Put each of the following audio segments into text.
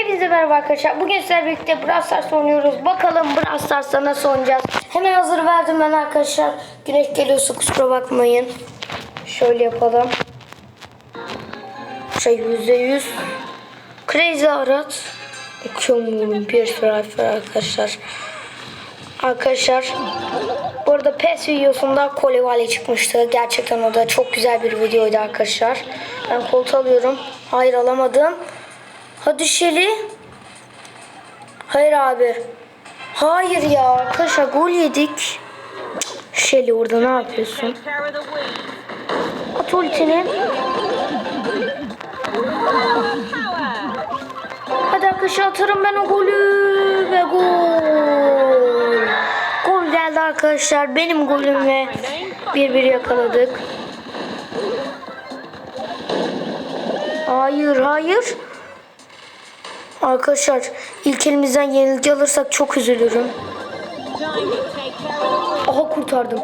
Hepinize merhaba arkadaşlar. Bugün sizlerle birlikte Brawl Stars oynuyoruz. Bakalım Brawl Stars'ta nasıl oynayacağız. Hemen hazır verdim ben arkadaşlar. Güneş geliyorsa kusura bakmayın. Şöyle yapalım. Şey yüzde yüz. Crazy Arat. Okuyorum bir sayfa arkadaşlar. Arkadaşlar bu arada PES videosunda Kole Valley çıkmıştı. Gerçekten o da çok güzel bir videoydu arkadaşlar. Ben koltuğu alıyorum. Hayır alamadım. Hadi Şeli. Hayır abi. Hayır ya arkadaşlar gol yedik. Şeli orada ne yapıyorsun? At ultini. Hadi arkadaşlar atarım ben o golü ve gol. Gol geldi arkadaşlar. Benim golüm ve bir bir yakaladık. Hayır hayır. Arkadaşlar ilk elimizden yenilgi alırsak çok üzülürüm. Aha kurtardım.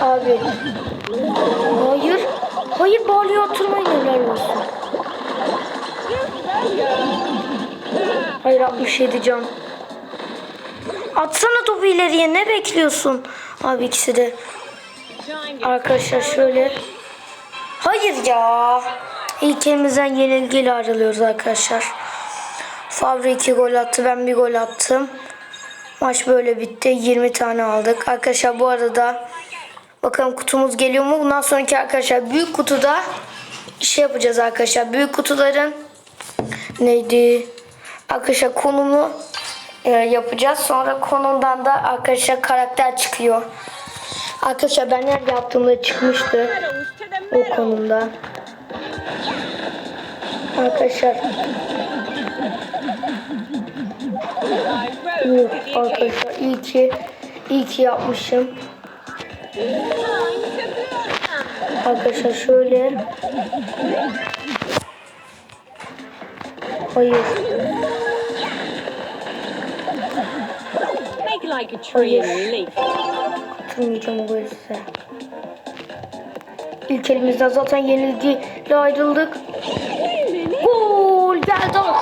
Abi. Hayır. Hayır bağlıya oturmayın helal olsun. Hayır 67 can. Atsana topu ileriye ne bekliyorsun? Abi ikisi de. Arkadaşlar şöyle. Hayır ya. İlk elimizden yenilgiyle ayrılıyoruz arkadaşlar. Fabri 2 gol attı. Ben bir gol attım. Maç böyle bitti. 20 tane aldık. Arkadaşlar bu arada bakalım kutumuz geliyor mu? Bundan sonraki arkadaşlar büyük kutuda şey yapacağız arkadaşlar. Büyük kutuların neydi? Arkadaşlar konumu e, yapacağız. Sonra konumdan da arkadaşlar karakter çıkıyor. Arkadaşlar ben her yaptığımda çıkmıştı o konumda. Arkadaşlar occasion. arkadaşlar iyi ki iyi ki yapmışım. Arkadaşlar şöyle. Hayır. Atılmayacağım size. İlk elimizden zaten yenilgiyle ayrıldık.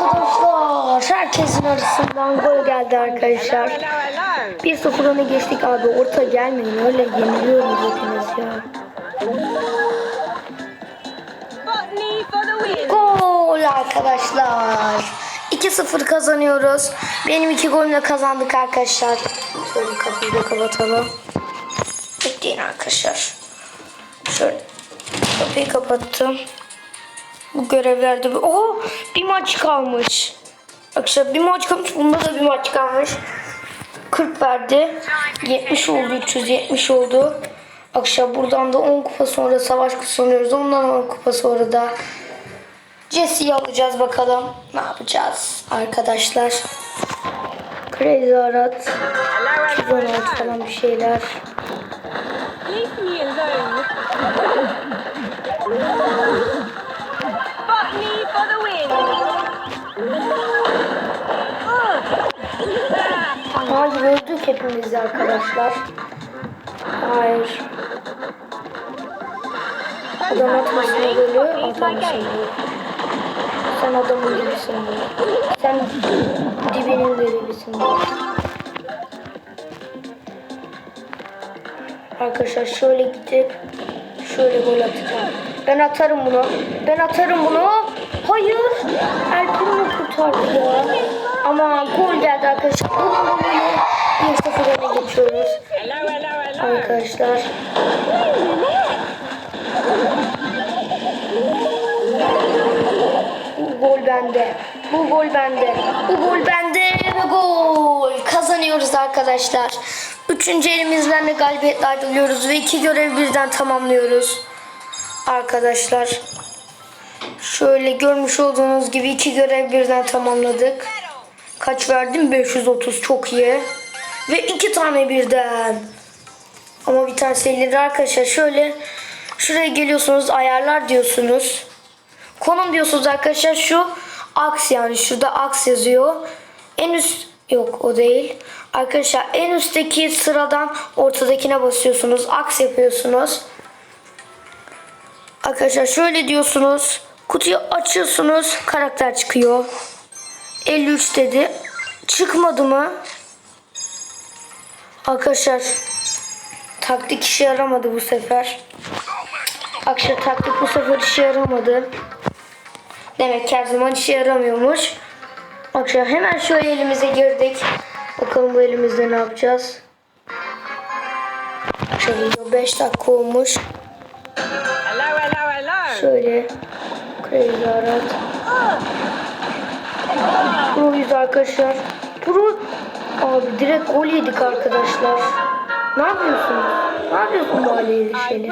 Arkadaşlar. Herkesin arasından gol geldi arkadaşlar. 1-0 öne geçtik abi. Orta gelmeyin. Öyle yeniliyoruz hepiniz ya. Gol arkadaşlar. 2-0 kazanıyoruz. Benim iki golümle kazandık arkadaşlar. Şöyle kapıyı da kapatalım. Bekleyin arkadaşlar. Şöyle kapıyı kapattım. Bu görevlerde bir... Oha bir maç kalmış. Arkadaşlar bir maç kalmış. Bunda da bir maç kalmış. 40 verdi. 70 oldu. 370 oldu. Akşam buradan da 10 kupa sonra savaş kutsanıyoruz. Ondan 10 kupa sonra da Jesse'yi alacağız bakalım. Ne yapacağız arkadaşlar? Crazy Arat. Hello, hello, 116 hello. falan bir şeyler. Hayır öldük hepimiz arkadaşlar. Hayır. Adam atmasın golü. Atamasın golü. Sen adamın dibisin golü. Sen dibinin dibisin golü. Arkadaşlar şöyle gidip şöyle gol atacağım. Ben atarım bunu. Ben atarım bunu. Hayır. Alpin'i kurtardı. Ama gol geldi arkadaşlar. Bunun golüyle 1-0 öne geçiyoruz. Arkadaşlar. Bu gol bende. Bu gol bende. Bu gol bende ve gol. Kazanıyoruz arkadaşlar. Üçüncü elimizden de galibiyetle ayrılıyoruz ve iki görev birden tamamlıyoruz. Arkadaşlar. Şöyle görmüş olduğunuz gibi iki görev birden tamamladık. Kaç verdim? 530 çok iyi. Ve iki tane birden. Ama bir tanesi 50 lira arkadaşlar. Şöyle şuraya geliyorsunuz ayarlar diyorsunuz. Konum diyorsunuz arkadaşlar şu aks yani şurada aks yazıyor. En üst yok o değil. Arkadaşlar en üstteki sıradan ortadakine basıyorsunuz. Aks yapıyorsunuz. Arkadaşlar şöyle diyorsunuz. Kutuyu açıyorsunuz. Karakter çıkıyor. 53 dedi. Çıkmadı mı? Arkadaşlar taktik işe yaramadı bu sefer. Arkadaşlar taktik bu sefer işe yaramadı. Demek ki her zaman işe yaramıyormuş. Arkadaşlar hemen şöyle elimize girdik. Bakalım bu elimizde ne yapacağız. Şöyle 5 dakika olmuş. Şöyle Arat. Pro'yuz arkadaşlar. Pro abi direkt gol yedik arkadaşlar. Ne yapıyorsun? Ne yapıyorsun bu aileyle şeyle?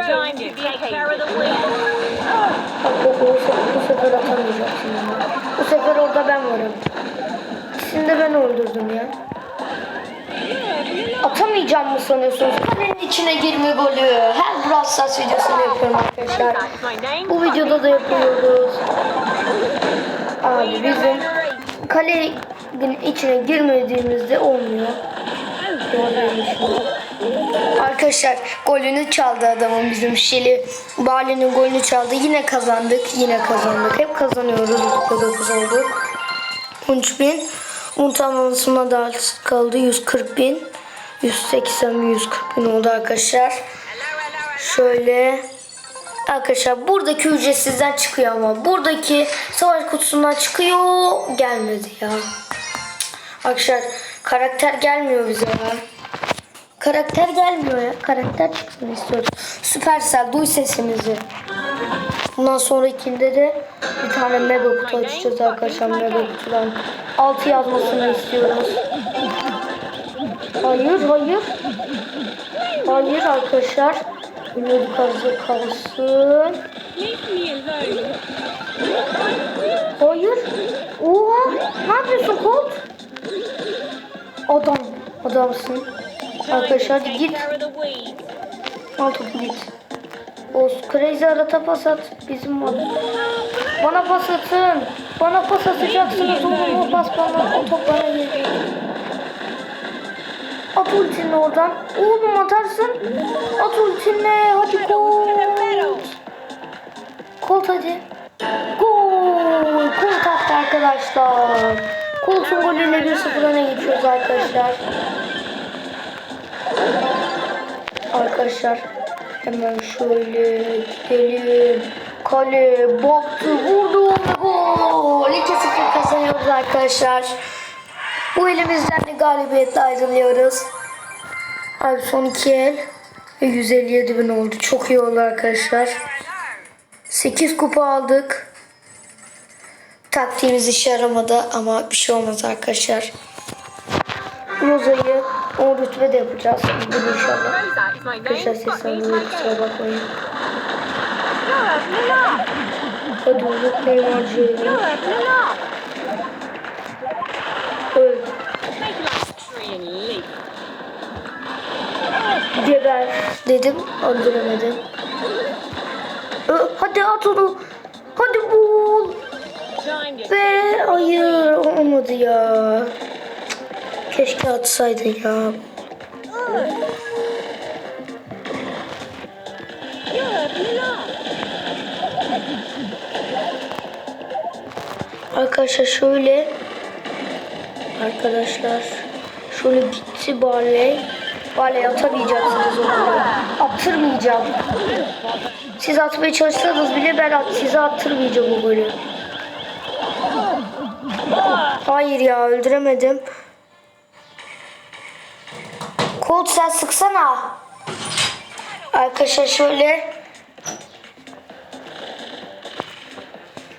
Bak bu, bu sefer atamayacaksın ama. Bu sefer orada ben varım. İkisini de ben öldürdüm ya. Atamayacağım mı sanıyorsunuz? Kalenin içine girme golü. Her Brawl Stars videosunu yapıyorum arkadaşlar. Bu videoda da yapıyoruz. Abi bizim kalenin içine girmediğimizde olmuyor. Arkadaşlar golünü çaldı adamın bizim Şili. Bali'nin golünü çaldı. Yine kazandık. Yine kazandık. Hep kazanıyoruz. 9 olduk. 13 bin. Unutamamasına da az kaldı. 140 bin. 180 bin, 140 bin oldu arkadaşlar. Şöyle Arkadaşlar buradaki ücretsizden çıkıyor ama buradaki savaş kutusundan çıkıyor gelmedi ya. Arkadaşlar karakter gelmiyor bize ya. Karakter gelmiyor ya. Karakter çıksın istiyoruz. Süpersel duy sesimizi. Bundan sonrakinde de bir tane mega kutu açacağız arkadaşlar mega kutudan. Altı yazmasını istiyoruz. Hayır hayır. Hayır arkadaşlar. Ünlü kazı kalsın. Hayır. Oha. Ne yapıyorsun Colt? Adam. Adamsın. Arkadaşlar git. Al git. O Crazy arata pas at. Bizim var. Bana pas atın. Bana pas atacaksınız oğlum. O pas bana. O top bana gelecek. At ultini oradan. Oğlum atarsın. At ultini. Hadi Colt. Colt hadi. Gol. Colt attı arkadaşlar. Colt'un golüyle 1-0 öne geçiyoruz arkadaşlar. Arkadaşlar hemen şöyle gidelim. Kale baktı vurdu gol. 2-0 kazanıyoruz arkadaşlar. Bu elimizden de galibiyetle ayrılıyoruz. Abi son iki el ve 157 bin oldu. Çok iyi oldu arkadaşlar. 8 kupa aldık. Taktiğimiz işe yaramadı ama bir şey olmaz arkadaşlar. Roza'yı 10 rütbe de yapacağız. Bugün inşallah. Arkadaşlar Got ses me alıyor to kusura bakmayın. Hadi unutmayın harcayalım. Geber dedim. Öldüremedim. Hadi at onu. Hadi bul. Ve hayır olmadı ya. Keşke atsaydın ya. Arkadaşlar şöyle Arkadaşlar şöyle gitti Barley. Barley atamayacaksınız o golü. Attırmayacağım. Siz atmaya çalışsanız bile ben at, size attırmayacağım o golü. Hayır ya öldüremedim. Colt sen sıksana. Arkadaşlar şöyle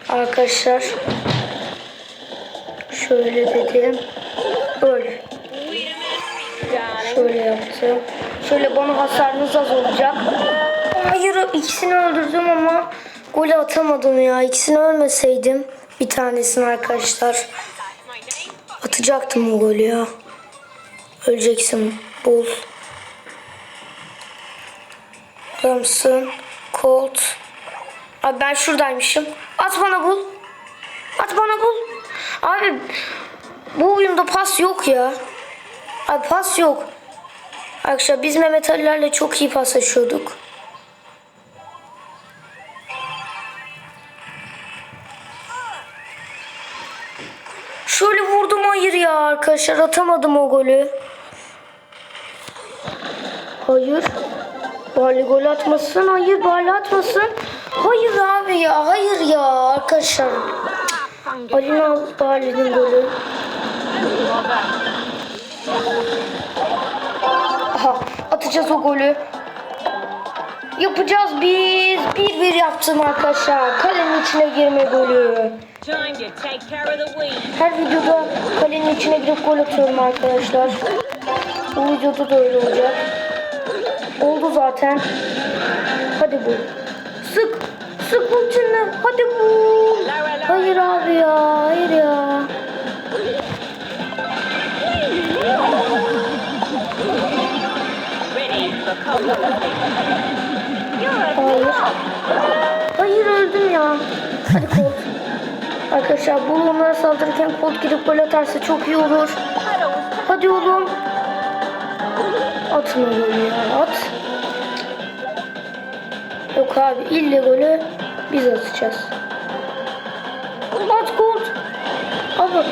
Arkadaşlar şöyle dedim. Öl. Şöyle yaptım. Şöyle bana hasarınız az olacak. Hayır ikisini öldürdüm ama golü atamadım ya. İkisini ölmeseydim bir tanesini arkadaşlar atacaktım o golü ya. Öleceksin. Bul. Adamsın. Colt. Abi ben şuradaymışım. At bana bul. At bana bul. Abi bu oyunda pas yok ya. Abi pas yok. Arkadaşlar biz Mehmet Ali'lerle çok iyi paslaşıyorduk. Şöyle vurdum hayır ya arkadaşlar atamadım o golü. Hayır. Barley gol atmasın. Hayır Barley atmasın. Hayır abi ya. Hayır ya arkadaşlar. Alina Barley'nin golü. Atacağız o golü. Yapacağız biz. Bir bir yaptım arkadaşlar. Kalenin içine girme golü. Her videoda kalenin içine girip gol atıyorum arkadaşlar. Bu videoda da öyle olacak. Oldu zaten. Hadi bu. Sık. Sık ultini. Hadi bu. Hayır abi ya. Hayır ya. Hayır. Hayır öldüm ya. Hadi Colt. Arkadaşlar bu onlara saldırırken Colt gidip gol atarsa çok iyi olur. Hadi oğlum. Atma golü ya at. Yok abi ille golü biz atacağız. At Colt. Abi.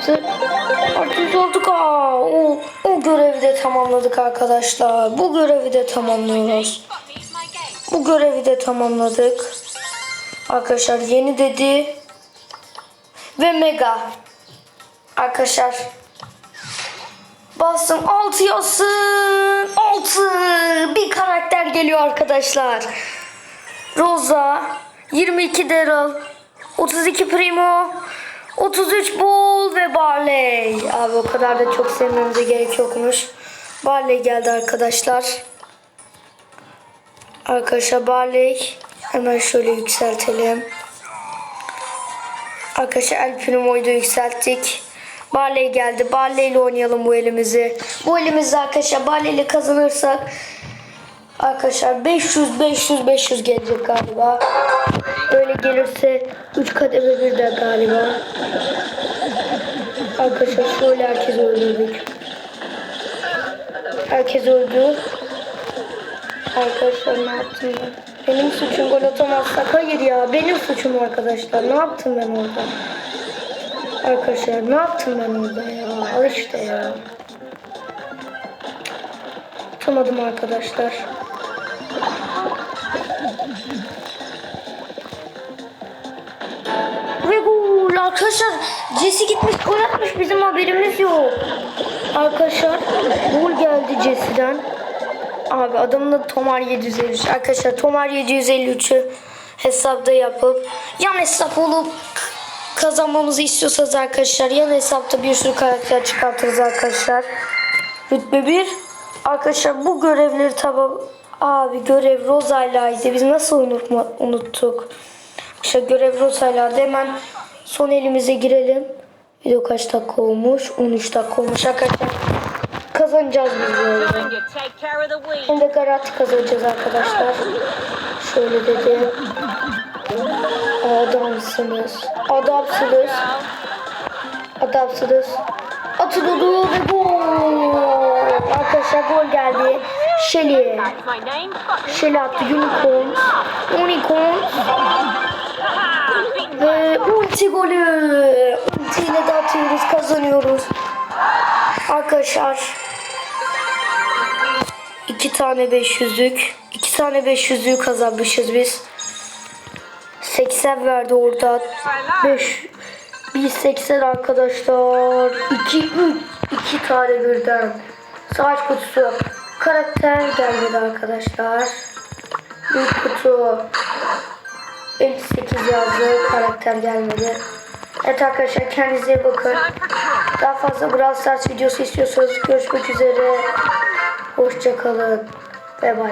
Yaptı. Artık olduk aa. O, o görevi de tamamladık arkadaşlar. Bu görevi de tamamlıyoruz. Bu görevi de tamamladık. Arkadaşlar yeni dedi. Ve mega. Arkadaşlar. Bastım 6 yazsın. 6. Bir karakter geliyor arkadaşlar. Rosa. 22 Daryl. 32 Primo. 33 Bull ve Barley. Abi o kadar da çok sevmemize gerek yokmuş. Barley geldi arkadaşlar. Arkadaşlar Barley. Hemen şöyle yükseltelim. Arkadaşlar El Primo'yu yükselttik. Barley geldi. Barley ile oynayalım bu elimizi. Bu elimizi arkadaşlar Barley ile kazanırsak arkadaşlar 500 500 500 gelecek galiba. Gelirse 3 kademe bir de galiba. Arkadaşlar şöyle herkes öldürdük. Herkes öldü. Arkadaşlar ne yaptım ben? Benim suçum gol atamazsak. Hayır ya benim suçum arkadaşlar. Ne yaptım ben orada? Arkadaşlar ne yaptım ben orada ya? Al işte ya. Atamadım arkadaşlar. Arkadaşlar. Jesse gitmiş gol atmış bizim haberimiz yok. Arkadaşlar gol geldi Jesse'den. Abi adamın adı Tomar 753. Arkadaşlar Tomar 753'ü hesapta yapıp yan hesap olup kazanmamızı istiyorsanız arkadaşlar yan hesapta bir sürü karakter çıkartırız arkadaşlar. Rütbe 1. Arkadaşlar bu görevleri tabi abi görev Rosa'ylaydı. Biz nasıl unutma, unuttuk? İşte görev Rosa'ylaydı. Hemen son elimize girelim. Video kaç dakika olmuş? 13 dakika olmuş arkadaşlar. Kazanacağız biz bu oyunu. Hem de garanti kazanacağız arkadaşlar. Şöyle dedi. Adamsınız. Adamsınız. Adamsınız. Atı dolu ve gol. Arkadaşlar gol geldi. Fuck. Shelly attı. Unicorn. Unicorn. Ve ulti golü. Ulti ile de atıyoruz. Kazanıyoruz. Arkadaşlar. iki tane 500'lük. iki tane 500'lüğü kazanmışız biz. 80 verdi orada. 5 bir 80 arkadaşlar. 2 3 2 tane birden. Savaş kutusu. Karakter gelmedi arkadaşlar. Büyük kutu. 58 yazdı. Karakter gelmedi. Evet arkadaşlar kendinize iyi bakın. Daha fazla Brawl Stars videosu istiyorsanız görüşmek üzere. Hoşçakalın. Ve bay.